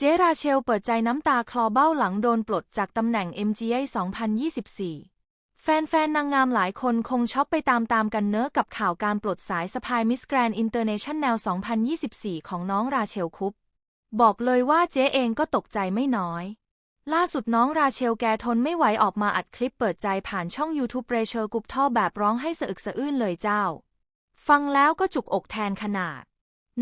เจราเชลเปิดใจน้ำตาคลอเบ้าหลังโดนปลดจากตำแหน่ง MGA 2024 แฟนๆ นางงามหลายคนคงช็อกไปตามๆ กันเนอะกับข่าวการปลดสายสะพายมิสแกรนอินเตอร์เนชั่นแนล 2024 ของน้องราเชลคุป บอกเลยว่าเจ๊เองก็ตกใจไม่น้อย ล่าสุดน้องราเชลแกทนไม่ไหวออกมาอัดคลิปเปิดใจผ่านช่อง YouTube เรเชลกุปท่อแบบร้องให้สะอึกสะอื้นเลยเจ้า ฟังแล้วก็จุกอกแทนขนาด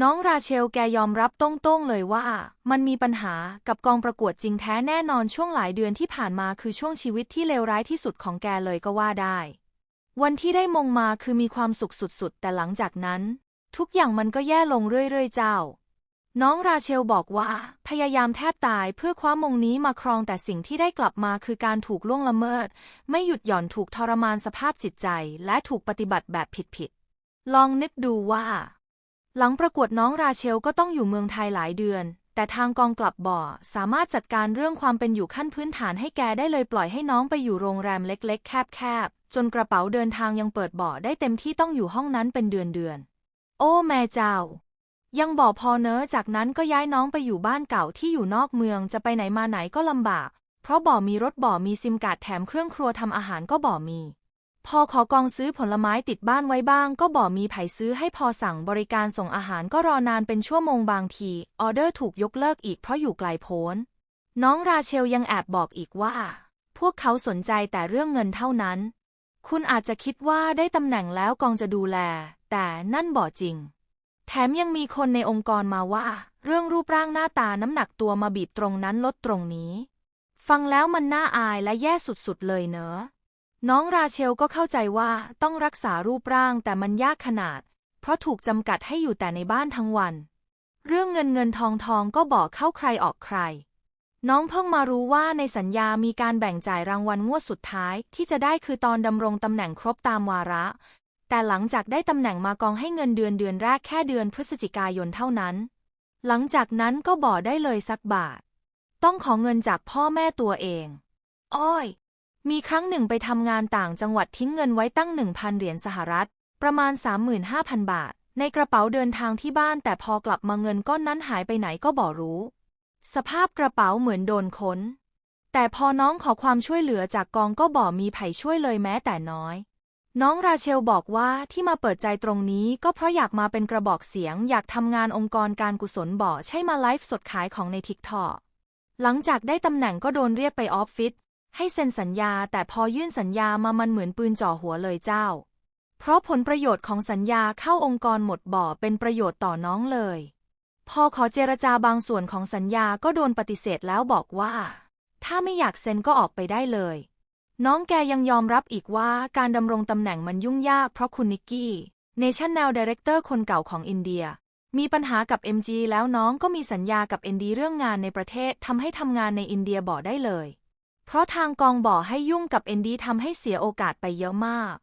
น้องราเชลแกยอมรับตรงๆเลยว่า มันมีปัญหากับกองประกวดจริงแท้แน่นอนช่วงหลายเดือนที่ผ่านมาคือช่วงชีวิตที่เลวร้ายที่สุดของแกเลยก็ว่าได้ วันที่ได้มงมาคือมีความสุขสุดๆ แต่หลังจากนั้น ทุกอย่างมันก็แย่ลงเรื่อยๆ เจ้า น้องราเชลบอกว่า พยายามแทบตายเพื่อคว้ามงนี้มาครองแต่สิ่งที่ได้กลับมาคือการถูกล่วงละเมิด ไม่หยุดหย่อนถูกทรมานสภาพจิตใจ และถูกปฏิบัติแบบผิดๆลองนึกดูว่า หลังประกวดน้องราเชลก็ต้องอยู่เมืองไทยหลายเดือน แต่ทางกองกลับบ่อสามารถจัดการเรื่องความเป็นอยู่ขั้นพื้นฐานให้แกได้เลยปล่อยให้น้องไปอยู่โรงแรมเล็กๆ แคบๆ จนกระเป๋าเดินทางยังเปิดบ่อได้เต็มที่ต้องอยู่ห้องนั้นเป็นเดือนๆ โอ้แม่เจ้า ยังบ่อพอเนอะจากนั้นก็ย้ายน้องไปอยู่บ้านเก่าที่อยู่นอกเมืองจะไปไหนมาไหนก็ลำบาก เพราะบ่อมีรถบ่อมีซิมการ์ดแถมเครื่องครัวทำอาหารก็บ่อมี พอขอกองซื้อผลไม้ติดบ้านไว้บ้าง ก็บ่มีไผซื้อให้พอสั่งบริการส่งอาหารก็รอนานเป็นชั่วโมงบางที ออเดอร์ถูกยกเลิกอีกเพราะอยู่ไกลโพ้น น้องราเชลยังแอบบอกอีกว่า พวกเขาสนใจแต่เรื่องเงินเท่านั้น คุณอาจจะคิดว่าได้ตำแหน่งแล้วกองจะดูแล แต่นั่นบ่จริง แถมยังมีคนในองค์กรมาว่า เรื่องรูปร่างหน้าตาน้ำหนักตัวมาบีบตรงนั้นลดตรงนี้ ฟังแล้วมันน่าอายและแย่สุดๆเลยเนอะ น้องราเชลก็เข้าใจว่าต้องรักษารูปร่างแต่มันยากขนาด เพราะถูกจำกัดให้อยู่แต่ในบ้านทั้งวัน เรื่องเงินเงินทองทองก็บอกเข้าใครออกใคร น้องเพิ่งมารู้ว่าในสัญญามีการแบ่งจ่ายรางวัลงวดสุดท้าย ที่จะได้คือตอนดำรงตำแหน่งครบตามวาระ แต่หลังจากได้ตำแหน่งมากองให้เงินเดือนเดือนแรกแค่เดือนพฤศจิกายนเท่านั้น หลังจากนั้นก็บอกได้เลยสักบาท ต้องขอเงินจากพ่อแม่ตัวเอง อ้อย มีครั้งหนึ่งไปทำงานต่างจังหวัดทิ้งเงินไว้ตั้ง 1,000 เหรียญสหรัฐ ประมาณ 35,000 บาท ในกระเป๋าเดินทางที่บ้าน แต่พอกลับมาเงินก้อนนั้นหายไปไหนก็บ่รู้ สภาพกระเป๋าเหมือนโดนค้น แต่พอน้องขอความช่วยเหลือจากกองก็บ่มีไผช่วยเลยแม้แต่น้อย น้องราเชลบอกว่าที่มาเปิดใจตรงนี้ก็เพราะอยากมาเป็นกระบอกเสียง อยากทำงานองค์กรการกุศลบ่ใช่มาไลฟ์สดขายของในทิกทอหลังจากได้ตำแหน่งก็โดนเรียกไปออฟฟิศ ให้เซ็นสัญญาแต่พอยื่นสัญญามามันเหมือนปืนจ่อหัวเลยเจ้า เพราะผลประโยชน์ของสัญญาเข้าองค์กรหมดบ่อเป็นประโยชน์ต่อน้องเลย พอขอเจรจาบางส่วนของสัญญาก็โดนปฏิเสธแล้วบอกว่า ถ้าไม่อยากเซ็นก็ออกไปได้เลย น้องแกยังยอมรับอีกว่าการดำรงตำแหน่งมันยุ่งยากเพราะคุณนิกกี้เนชั่นแนลดีเรคเตอร์คนเก่าของอินเดียมีปัญหากับ MG แล้วน้องก็มีสัญญากับ ND เรื่องงานในประเทศทำให้ทำงานในอินเดียบ่อได้เลย เพราะทางกองบ่อให้ยุ่งกับ ND ทำให้เสียโอกาสไปเยอะมาก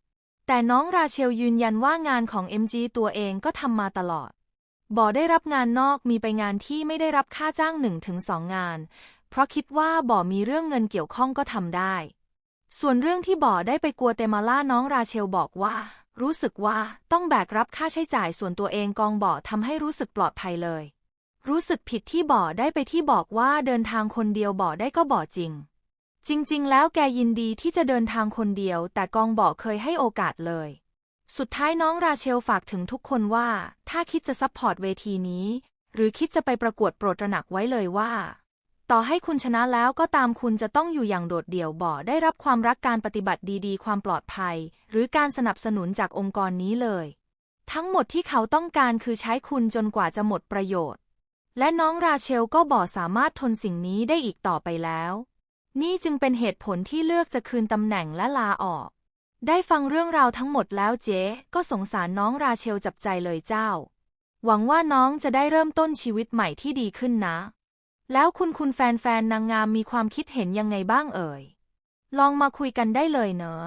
แต่น้องราเชลยืนยันว่างานของ MG ตัวเองก็ทำมาตลอด บ่อได้รับงานนอกมีไปงานที่ไม่ได้รับค่าจ้างหนึ่งถึงสองงาน เพราะคิดว่าบ่อมีเรื่องเงินเกี่ยวข้องก็ทำได้ ส่วนเรื่องที่บ่อได้ไปกัวเตมาล่าน้องราเชลบอกว่า รู้สึกว่าต้องแบกรับค่าใช้จ่ายส่วนตัวเองกองบ่อทำให้รู้สึกปลอดภัยเลย รู้สึกผิดที่บ่อได้ไปที่บอกว่าเดินทางคนเดียวบ่อได้ก็บ่อจริง จริงๆ แล้วแกยินดีที่จะเดินทางคนเดียว แต่กองบ่อเคยให้โอกาสเลย สุดท้ายน้องราเชลฝากถึงทุกคนว่า ถ้าคิดจะซัพพอร์ตเวทีนี้ หรือคิดจะไปประกวดโปรดตระหนักไว้เลยว่า ต่อให้คุณชนะแล้วก็ตามคุณจะต้องอยู่อย่างโดดเดี่ยวบ่อได้รับความรักการปฏิบัติดีๆ ความปลอดภัย หรือการสนับสนุนจากองค์กรนี้เลย ทั้งหมดที่เขาต้องการคือใช้คุณจนกว่าจะหมดประโยชน์ และน้องราเชลก็บ่อสามารถทนสิ่งนี้ได้อีกต่อไปแล้ว นี่จึงเป็นเหตุผลที่เลือกจะคืนตำแหน่งและลาออก ได้ฟังเรื่องราวทั้งหมดแล้วเจ๊ก็สงสารน้องราเชลจับใจเลยเจ้า หวังว่าน้องจะได้เริ่มต้นชีวิตใหม่ที่ดีขึ้นนะ แล้วคุณคุณแฟนๆนางงามมีความคิดเห็นยังไงบ้างเอ่ย ลองมาคุยกันได้เลยเนอะ